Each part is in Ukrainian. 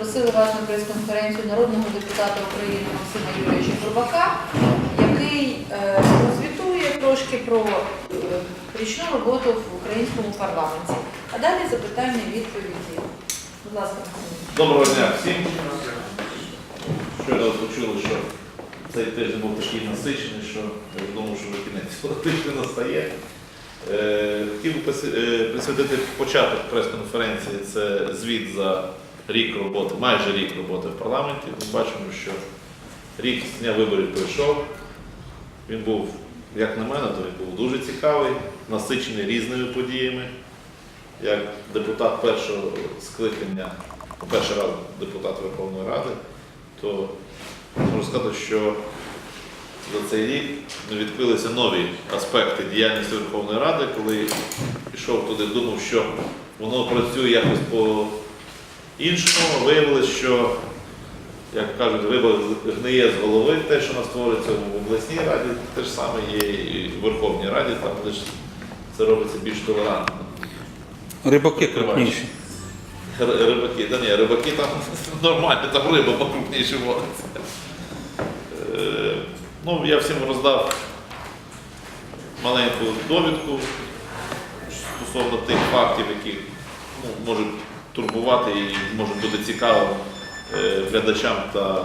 Просили вас на прес-конференцію народного депутата України Максима Юрійовича Бурбака, який е, розвітує трошки про е, річну роботу в українському парламенті. А далі запитання відповіді. Будь ласка. Доброго дня всім. Щойно почули, що цей тиждень був такий насичений, що я думав, що вже кінець тижня настає. Е, Хотів присвятити початок прес-конференції. Це звіт за рік роботи, майже рік роботи в парламенті. Ми бачимо, що рік з дня виборів пройшов. Він був, як на мене, то він був дуже цікавий, насичений різними подіями. Як депутат першого скликання, перший раз депутат Верховної Ради, то можу сказати, що за цей рік відкрилися нові аспекти діяльності Верховної Ради, коли пішов туди, думав, що воно працює якось по-іншому. Виявилось, що, як кажуть, риба гниє з голови, те, що у нас твориться в обласній раді, те ж саме є і в Верховній Раді, там лише це робиться більш толерантно. Рибаки крупніші. Рибаки, та ні, рибаки там нормально, там риба покрупніше водиться. Е, Ну, я всім роздав маленьку довідку стосовно тих фактів, які ну, можуть турбувати і можуть бути цікавим е, глядачам та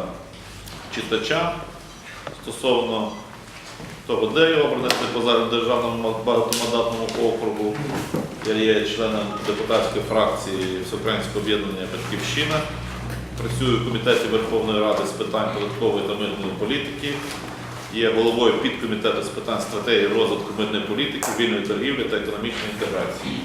читачам стосовно того, де я обраний по загальнодержавному багатомандатному округу. Я є членом депутатської фракції Всеукраїнського об'єднання Батьківщина. Працюю в комітеті Верховної Ради з питань податкової та митної політики. Є головою підкомітету з питань стратегії розвитку митної політики, вільної торгівлі та економічної інтеграції.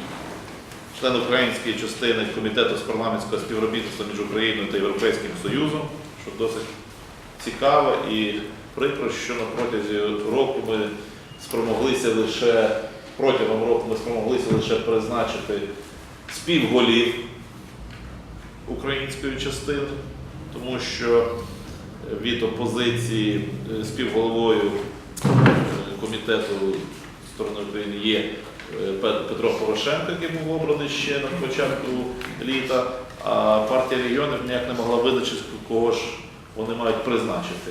Член української частини комітету з парламентського співробітництва між Україною та Європейським Союзом, що досить цікаво і прикро, що на протязі року ми спромоглися лише протягом року ми спромоглися лише призначити співголів української частини, тому що від опозиції е, співголовою е, комітету сторони України є Петро Порошенко, який був обраний ще на початку літа, а партія регіонів ніяк не могла визначити, кого ж вони мають призначити.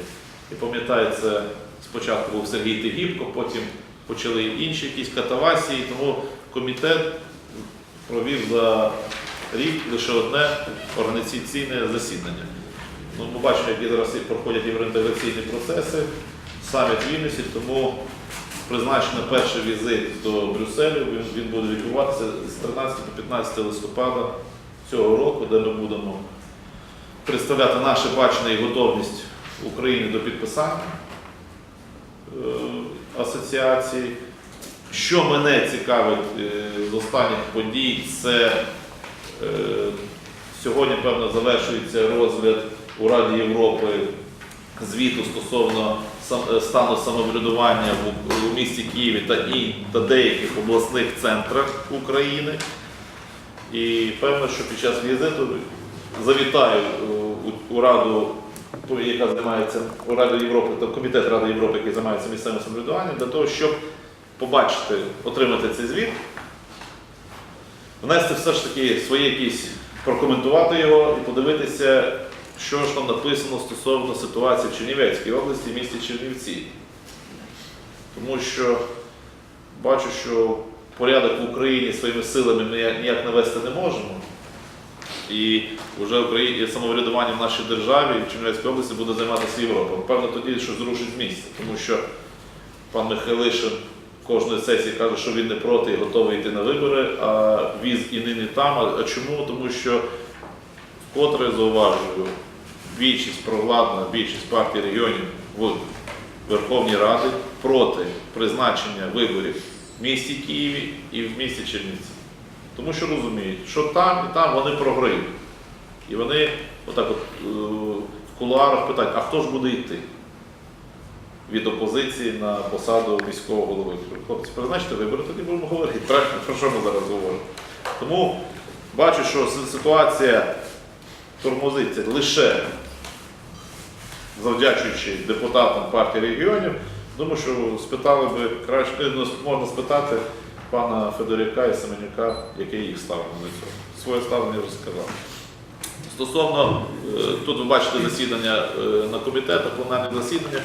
І пам'ятається, спочатку був Сергій Тигіпко, потім почали інші якісь катавасії, тому комітет провів за рік лише одне організаційне засідання. Ну, ми бачимо, які зараз проходять євроінтеграційні процеси, саміт в Вільнюсі, тому призначено перший візит до Брюсселю. Він, він буде відбуватися з 13 по 15 листопада цього року, де ми будемо представляти наше бачення і готовність України до підписання е, асоціації. Що мене цікавить е, з останніх подій, це е, сьогодні, певно, завершується розгляд у Раді Європи звіту стосовно стану самоврядування у місті Києві та, і, та деяких обласних центрах України. І певно, що під час візиту завітаю е, у Раду, яка займається у Раді Європи та комітет Ради Європи, який займається місцевим самоврядуванням, для того, щоб побачити, отримати цей звіт, внести все ж таки свої якісь, прокоментувати його і подивитися, що ж там написано стосовно ситуації в Чернівецькій області, в місті Чернівці. Тому що бачу, що порядок в Україні своїми силами ми ніяк- навести не можемо. І вже Україні самоврядуванням в нашій державі в Чернівецькій області буде займатися Європа. Певно, тоді щось зрушить з місця, тому що пан Михайлишин кожної сесії каже, що він не проти і готовий йти на вибори, а віз і нині там. А чому? Тому що вкотре зауважую, більшість провладна, більшість партій регіонів в Верховній Раді проти призначення виборів в місті Києві і в місті Чернівці. Тому що розуміють, що там і там вони програють. І вони отак от е, в кулуарах питають, а хто ж буде йти від опозиції на посаду міського голови? Хлопці, призначте вибори, тоді будемо говорити. Про що ми зараз говоримо? Тому бачу, що ситуація тормозиться лише завдячуючи депутатам партії регіонів. Думаю, що спитали би краще, ну, можна спитати пана Федоряка і Семенюка, яке їх ставлення до цього. Своє ставлення вже сказав. Стосовно, е, тут ви бачите засідання е, на комітетах, пленарних засіданнях,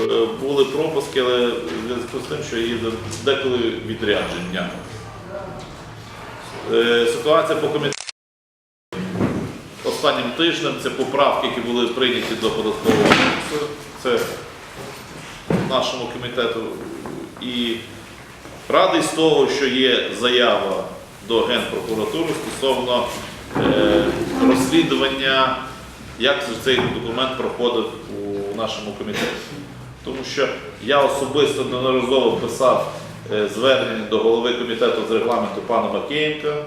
е, були пропуски, але в зв'язку з тим, що їде деколи відрядження. Ситуація по комітету останнім тижнем це поправки, які були прийняті до податкового кодексу. Це нашому комітету. І радий з того, що є заява до Генпрокуратури стосовно е, розслідування, як цей документ проходив у нашому комітеті. Тому що я особисто неодноразово писав е, звернення до голови комітету з регламенту пана Макеєнка е,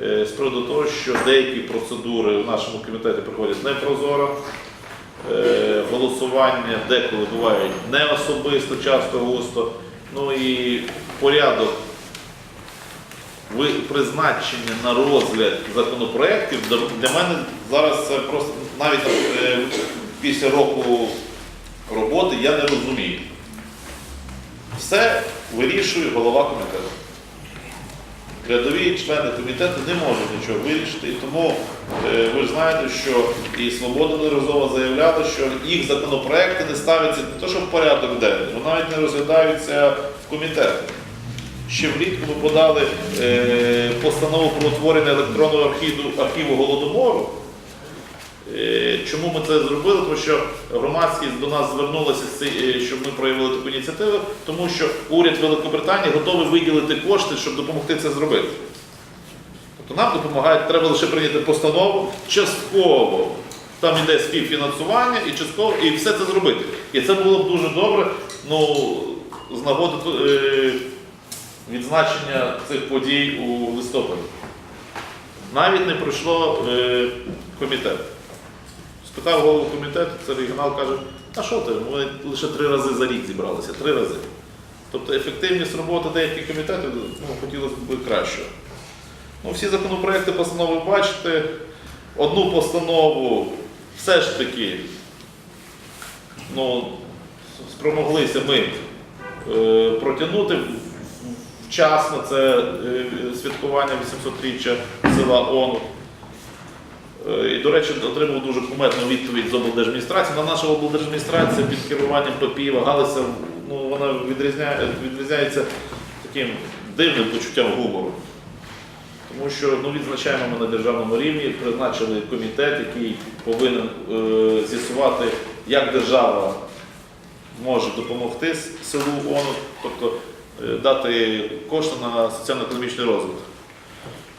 з приводу того, що деякі процедури в нашому комітеті проходять непрозоро. Е, Голосування деколи бувають не особисто, часто густо. Ну і порядок призначення на розгляд законопроєктів для- для мене зараз це просто навіть е, після року роботи я не розумію. Все вирішує голова комітету. Рядові члени комітету не можуть нічого вирішити, і тому е, ви ж знаєте, що і Свобода неразово заявляла, що їх законопроекти не ставляться не то, що в порядок денний, вони навіть не розглядаються в комітеті. Ще влітку ми подали е, постанову про утворення електронного архіву, архіву голодомору. Е, Чому ми це зробили? Тому що громадськість до нас звернулася, е, щоб ми проявили таку ініціативу, тому що уряд Великобританії готовий виділити кошти, щоб допомогти це зробити. Тобто нам допомагають, треба лише прийняти постанову частково. Там йде співфінансування і частково, і все це зробити. І це було б дуже добре. Ну, з нагоди е, відзначення цих подій у листопаді. Навіть не пройшло комітет. Спитав голову комітету, це регіонал каже, а що ти? Ми лише три рази за рік зібралися, три рази. Тобто ефективність роботи деяких комітетів ну, хотілося б кращого. Ну, всі законопроекти постанови бачите. Одну постанову все ж таки ну, спромоглися ми е, протягнути вчасно це е, святкування 800-річчя села Ону. Е, І, до речі, отримав дуже куметну відповідь з облдержадміністрації. На наша облдержадміністрація під керуванням Папієва Галиця, ну, вона відрізняє, відрізняється таким дивним почуттям гумору. Тому що ну, відзначаємо ми на державному рівні, призначили комітет, який повинен е, з'ясувати, як держава може допомогти селу ОНУ, тобто е, дати кошти на соціально-економічний розвиток.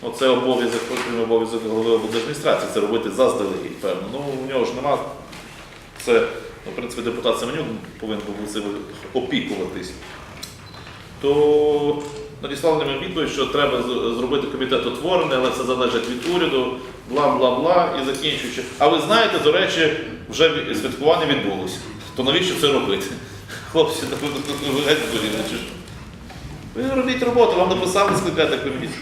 Оце обов'язок, окремий обов'язок голови облдержадміністрації, це робити заздалегідь, певно. Ну, у нього ж нема. Це, ну, в принципі, депутат Семенюк повинен був цим опікуватись. То надіслали нам відповідь, що треба зробити комітет утворений, але це залежить від уряду, бла-бла-бла, і закінчуючи. А ви знаєте, до речі, вже святкування відбулося. То навіщо це робити? Хлопці, ви геть. Ви робіть роботу, вам написали скликати комісію.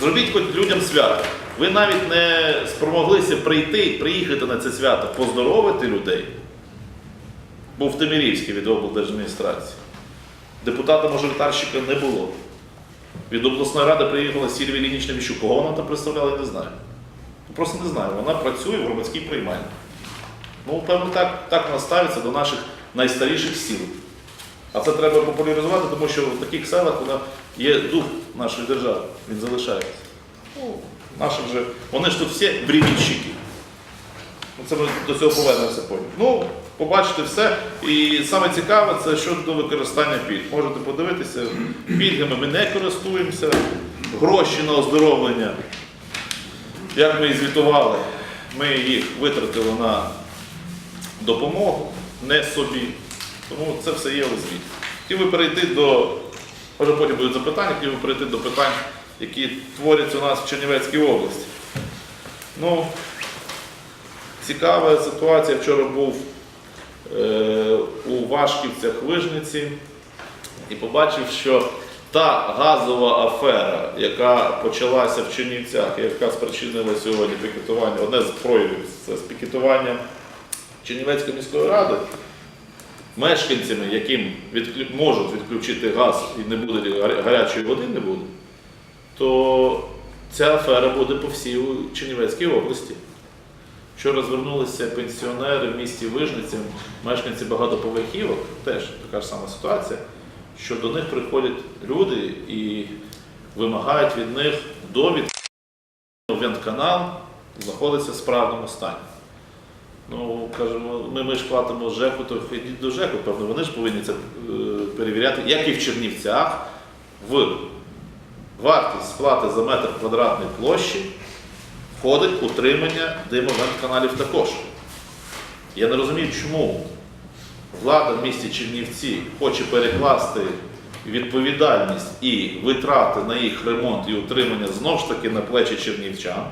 Зробіть хоч людям свято. Ви навіть не спромоглися прийти, приїхати на це свято, поздоровити людей. Був в від облдержадміністрації. Депутата-мажоритарщика не було. Від обласної ради приїхала Сільвія Лінічна Віщук. Кого вона там представляла, я не знаю. Просто не знаю. Вона працює в громадській приймальні. Ну, певно, так, так вона ставиться до наших найстаріших сіл. А це треба популяризувати, тому що в таких селах вона є дух нашої держави, він залишається. Ну, наші вже, вони ж тут всі временщики. Ну, Це ми до цього повернемося потім. Ну, побачите все. І саме цікаве це щодо використання пільг. Можете подивитися, пільгами ми не користуємося, гроші на оздоровлення, як ми і звітували, ми їх витратили на допомогу, не собі. Тому це все є у звіті. Хотів би перейти до, може потім будуть запитання, хотів би перейти до питань, які творяться у нас в Чернівецькій області. Ну, цікава ситуація. Вчора був е, у Вашківцях Вижниці і побачив, що та газова афера, яка почалася в Чернівцях, яка спричинила сьогодні пікетування, одне з проявів це з пікетуванням Чернівецької міської ради, мешканцями, яким відклю... можуть відключити газ і не буде гарячої води, не буде, то ця афера буде по всій Чернівецькій області. Вчора звернулися пенсіонери в місті Вижниці, мешканці багатоповерхівок, теж така ж сама ситуація, що до них приходять люди і вимагають від них довід, вентканал знаходиться в справному стані. Ну, кажемо, ми, ми ж платимо ЖЕКу, то ходіть до ЖЕКу, певно, вони ж повинні це е, перевіряти, як і в Чернівцях, в вартість сплати за метр квадратний площі входить утримання димовентканалів також. Я не розумію, чому влада в місті Чернівці хоче перекласти відповідальність і витрати на їх ремонт і утримання знову ж таки на плечі чернівчан.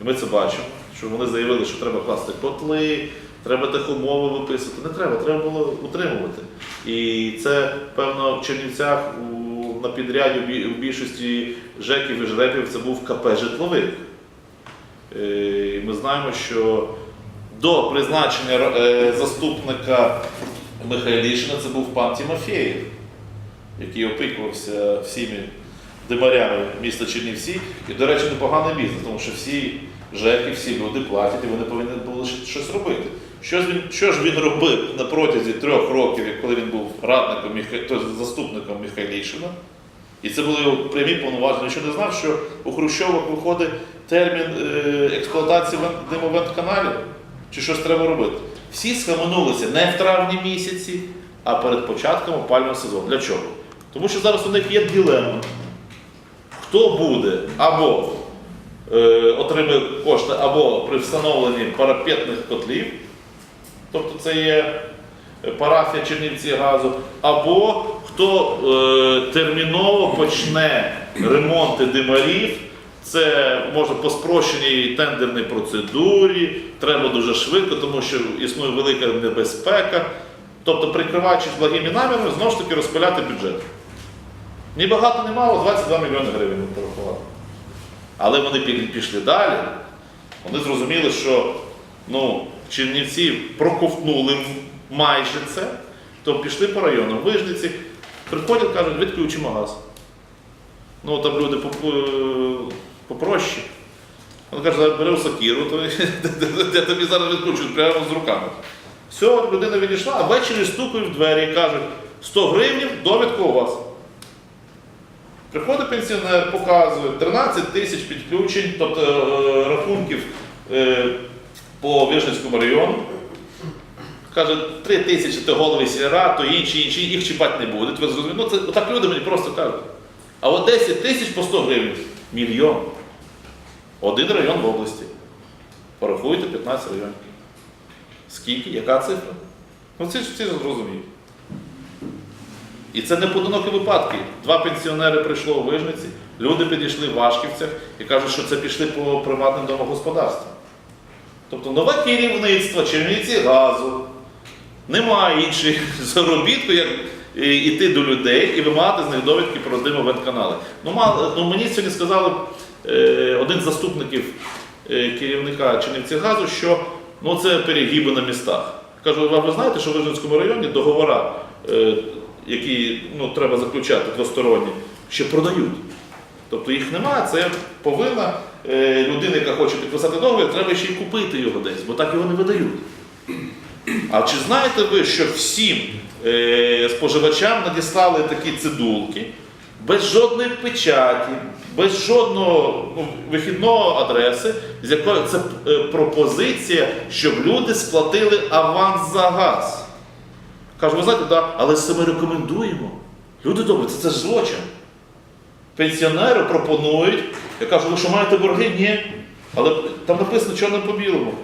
І ми це бачимо, що вони заявили, що треба класти котли, треба техумови виписувати. Не треба, треба було утримувати. І це, певно, в Чернівцях у, на підряді в більшості ЖЕКів і ЖРЕПів це був КП житловик. Е, і Ми знаємо, що до призначення е, заступника Михайлішина це був пан Тимофєєв, який опікувався всіми димарями міста Чернівці. І, до речі, непоганий бізнес, тому що всі ЖЕКи, всі люди платять, і вони повинні були щось робити. Що ж він, що ж він робив на протязі трьох років, коли він був радником, тобто заступником Михайлішина? І це були його прямі повноваження. Що не знав, що у Хрущовок виходить термін е, експлуатації вен- димовентканалів? Чи щось треба робити? Всі схаменулися не в травні місяці, а перед початком опального сезону. Для чого? Тому що зараз у них є ділема. Хто буде або е, отримує кошти, або при встановленні парапетних котлів, тобто це є парафія Чернівці газу, або хто е, терміново почне ремонти димарів. Це можна по спрощеній тендерній процедурі, треба дуже швидко, тому що існує велика небезпека. Тобто, прикриваючись благими намірами, знову ж таки розпиляти бюджет. Ні багато, ні мало, 22 мільйони гривень порахували. Але вони пішли далі. Вони зрозуміли, що ну, Чернівці проковтнули майже це, то пішли по районам. Вижниці приходять, кажуть, відключимо газ. Ну там люди е, попроще. Він каже, беру сокіру, то я тобі зараз відключу прямо з руками. Все, людина відійшла, а ввечері стукають в двері і кажуть, 100 гривень, довідка у вас. Приходить пенсіонер, показує 13 тисяч підключень, тобто е, рахунків е, по Вижницькому району. Каже, 3 тисячі то голови сільра, то інші, інші, їх чіпати не будуть. Ви зрозуміли? Ну, це, отак люди мені просто кажуть. А от 10 тисяч по 100 гривень. Мільйон. Один район в області. Порахуйте 15 районів. Скільки? Яка цифра? Ну це ж всі зрозуміють. І це не поодинокі випадки. Два пенсіонери прийшло у Вижниці, люди підійшли в Вашківцях і кажуть, що це пішли по приватним домогосподарствам. Тобто нове керівництво Чернівці газу. Немає іншої заробітку, як е, іти до людей і вимагати з них довідки про димовентканали. Ну, ну, мені сьогодні сказали е, один з заступників е, керівника Чернівці газу, що ну, це перегіби на містах. Кажу, ви знаєте, що в Вижницькому районі договори, е, які ну, треба заключати двосторонні, ще продають. Тобто їх немає, це повинна е, людина, яка хоче підписати договір, треба ще й купити його десь, бо так його не видають. А чи знаєте ви, що всім е, споживачам надіслали такі цидулки без жодної печаті, без жодного ну, вихідного адреси, з якою це е, пропозиція, щоб люди сплатили аванс за газ? Кажу, ви знаєте, да, але це ми рекомендуємо. Люди добрі, це, це злочин. Пенсіонеру пропонують, я кажу, ви що маєте борги? Ні. Але там написано чорно по білому.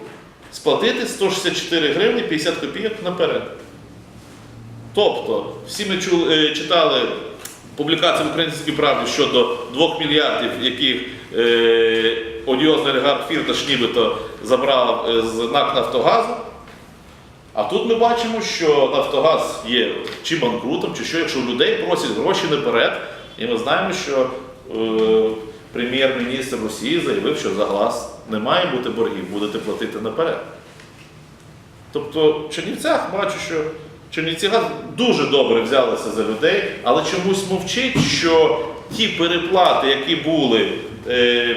Сплатити 164 гривні 50 копійок наперед. Тобто, всі ми чули, е, читали публікації в Українській правді щодо 2 мільярдів, яких е, одіозний олігарх Фірташ нібито забрав е, з НАК Нафтогазу. А тут ми бачимо, що Нафтогаз є чи банкрутом, чи що, якщо людей просять гроші наперед, і ми знаємо, що е, прем'єр-міністр Росії заявив, що за глаз не має бути боргів, будете платити наперед. Тобто в Чернівцях бачу, що Чернівці газ дуже добре взялися за людей, але чомусь мовчить, що ті переплати, які були е, е,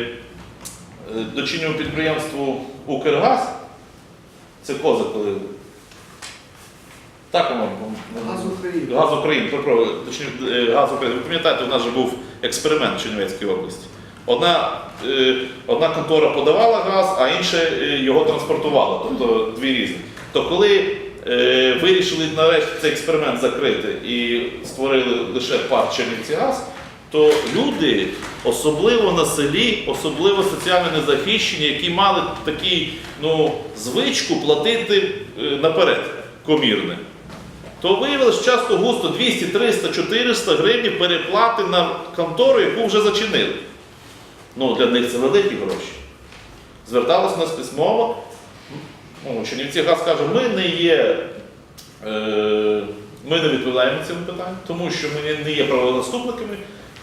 дочинному підприємству Укргаз, це коза коли. Так воно. Газ України. Газ України, точніше, газ України. Ви пам'ятаєте, у нас же був експеримент в Чернівецькій області. Одна, е, одна контора подавала газ, а інша е, його транспортувала, тобто дві різні. То коли е, вирішили нарешті цей експеримент закрити і створили лише парк Чернівці газ, то люди, особливо на селі, особливо соціально незахищені, які мали такі ну, звичку платити е, наперед комірне то виявилось часто густо 200, 300, 400 гривень переплати на контору, яку вже зачинили. Ну, для них це великі гроші. Зверталось нас письмово. Ну, Чернівці газ каже, ми не є, е, ми не відповідаємо цьому питанню, тому що ми не є правонаступниками.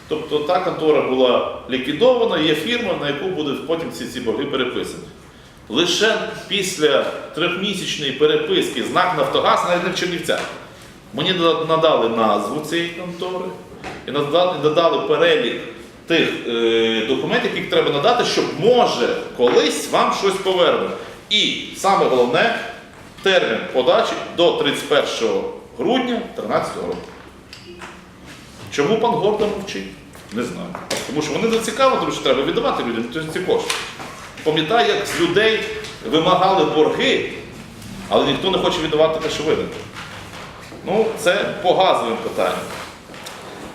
Тобто та контора була ліквідована, є фірма, на яку будуть потім ці, ці борги переписані. Лише після трьохмісячної переписки знак Нафтогаз, навіть не в Чернівцях, мені надали назву цієї контори і надали, перелік тих е, документів, які треба надати, щоб може колись вам щось повернути. І саме головне термін подачі до 31 грудня 2013 року. Чому пан Гордон мовчить? Не знаю. Тому що вони зацікавлені, тому що треба віддавати людям ці кошти. Пам'ятаю, як з людей вимагали борги, але ніхто не хоче віддавати те, що винен. Ну, це по газовим питанням.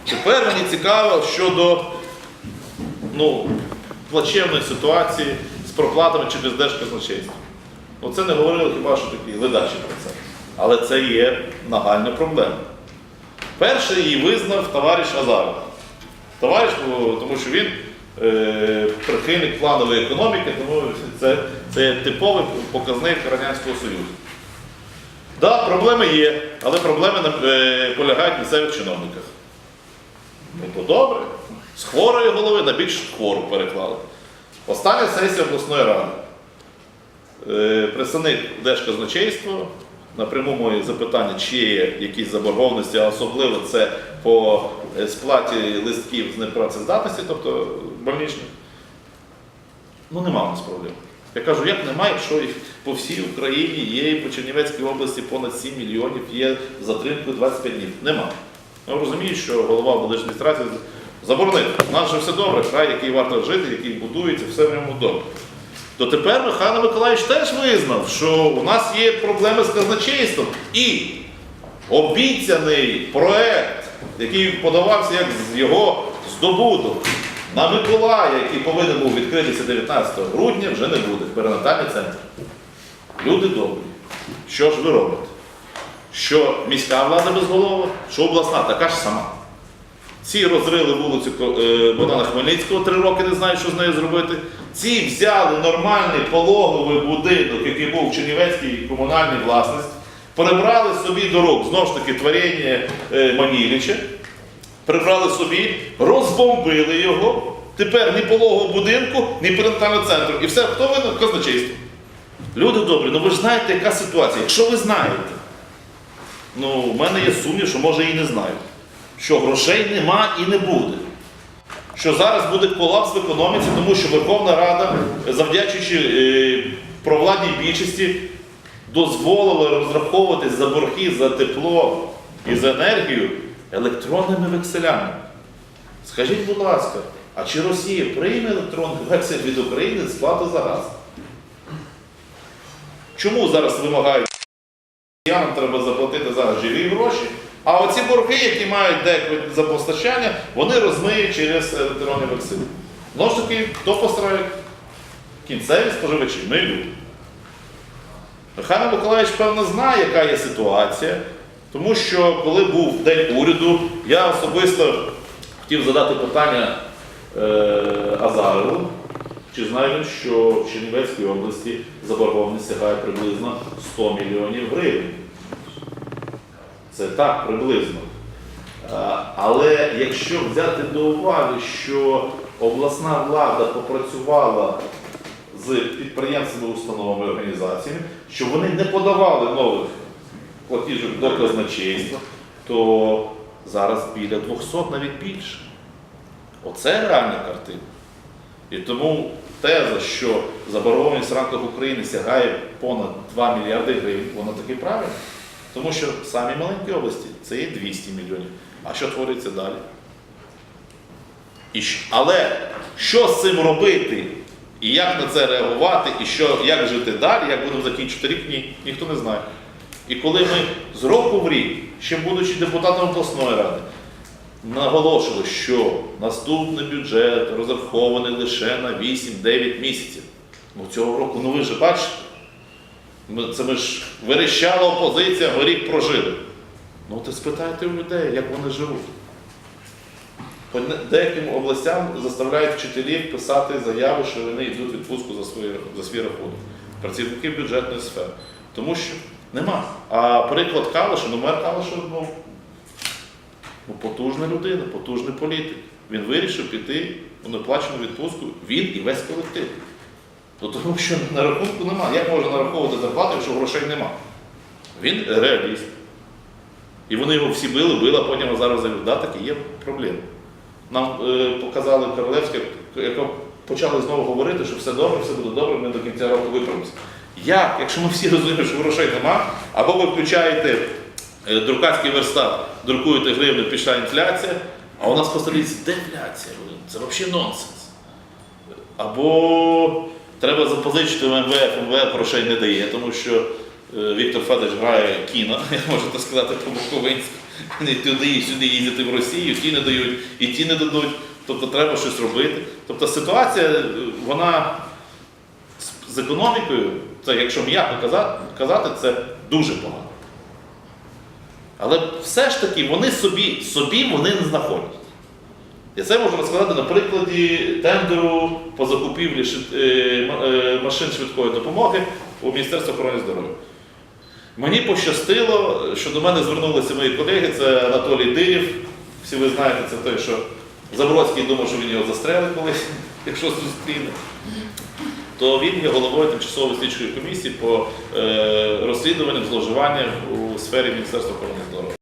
Тепер мені цікаво щодо ну, плачевної ситуації з проплатами через Держказначейство. Ну, це не говорили хіба що такі ледачі про це. Але це є нагальна проблема. Перший її визнав товариш Азаров. Товариш, тому що він е, прихильник планової економіки, тому це, це типовий показник Радянського Союзу. Так, да, проблеми є, але проблеми е, полягають в місцевих чиновниках. Ну то добре. З хворої голови на більш хвору переклали. Остання сесія обласної ради. Е, представник Держказначейства напряму моє запитання, чи є якісь заборгованості, а особливо це по е, сплаті листків з непрацездатності, тобто больничних. Ну нема у нас проблем. Я кажу, як немає, якщо їх по всій Україні є і по Чернівецькій області понад 7 мільйонів є затримкою 25 днів. Нема. Я розумію, що голова облдержадміністрації заборонив. У нас же все добре, край, який варто жити, який будується, все в ньому добре. То тепер Михайло Миколаївич теж визнав, що у нас є проблеми з казначейством. І обіцяний проект, який подавався як його здобуток на Миколая, який повинен був відкритися 19 грудня, вже не буде. Перинатальний центр. Люди добрі. Що ж ви робите? Що міська влада безголова, що обласна така ж сама. Ці розрили вулицю е, Богдана Хмельницького три роки, не знають, що з нею зробити. Ці взяли нормальний пологовий будинок, який був в Чернівецькій комунальній власності, прибрали собі до рук, знову ж таки, творіння е, Маніліча, прибрали собі, розбомбили його. Тепер ні пологового будинку, ні перинатального центру. І все, хто винен? Казначейство. Люди добрі, ну ви ж знаєте, яка ситуація. Якщо ви знаєте, ну, у мене є сумнів, що може і не знають що грошей нема і не буде. Що зараз буде колапс в економіці, тому що Верховна Рада, завдячуючи е, провладній більшості, дозволила розраховуватись за борги за тепло і за енергію електронними векселями. Скажіть, будь ласка, а чи Росія прийме електронний вексель від України з сплати за газ? Чому зараз вимагають? Росіянам треба заплатити зараз живі гроші, а оці борги, які мають деколи за постачання, вони розмиють через електронні векселі. Знову ж таки, хто постраждає? Кінцеві споживачі, ми люди. Михайло Миколаївич, певно, знає, яка є ситуація, тому що коли був День уряду, я особисто хотів задати питання е, Азарову, чи знає він, що в Чернівецькій області заборгованість сягає приблизно 100 мільйонів гривень. Це так, приблизно. А, Але якщо взяти до уваги, що обласна влада попрацювала з підприємствами, установами організаціями, що вони не подавали нових платіжок до казначейства, то зараз біля 200 навіть більше. Оце реальна картина. І тому теза, що заборгованість в рамках України сягає понад 2 мільярди гривень, воно таки правильно. Тому що самі маленькі області це є 200 мільйонів. А що твориться далі? І, але що з цим робити? І як на це реагувати, і що, як жити далі, як будемо закінчити рік, ні, ніхто не знає. І коли ми з року в рік, ще будучи депутатом обласної ради, наголошували, що наступний бюджет розрахований лише на 8-9 місяців. Ну цього року, ну ви ж бачите, це ми ж верещала опозиція, ми рік прожили. Ну то спитайте у людей, як вони живуть. Деяким областям заставляють вчителів писати заяви, що вони йдуть відпустку за, свої, за свій рахунок. Працівники бюджетної сфери. Тому що нема. А приклад Калиша, ну мер Калиша, ну, ну, потужна людина, потужний політик. Він вирішив піти у неплачену відпустку, він і весь колектив. Ну, тому що на рахунку немає. Як можна нараховувати зарплату, якщо грошей нема? Він реаліст. І вони його всі били, били, а потім зараз да, такі є проблеми. Нам е, показали Королевське, яке почали знову говорити, що все добре, все буде добре, ми до кінця року виправимося. Як? Якщо ми всі розуміємо, що грошей нема, або ви включаєте е, друкарський верстат, друкуєте гривню, пішла інфляція, а у нас посадиться дефляція. Це взагалі нонсенс. Або треба запозичити в МВФ, МВФ грошей не дає, тому що е, Віктор Федорович грає кіно, як можете сказати по-буковинськи. Вони туди і сюди їздити в Росію, ті не дають, і ті не дадуть. Тобто треба щось робити. Тобто ситуація, е, вона з економікою, це якщо м'яко казати, це дуже погано. Але все ж таки вони собі, собі вони не знаходять. І це можу розказати на прикладі тендеру по закупівлі е, е, машин швидкої допомоги у Міністерстві охорони здоров'я. Мені пощастило, що до мене звернулися мої колеги, це Анатолій Дирів. Всі ви знаєте, це той, що Забродський думав, що він його застрелить колись, якщо зустріне. То він є головою тимчасової слідчої комісії по е, розслідуванням зловживання у сфері Міністерства охорони здоров'я.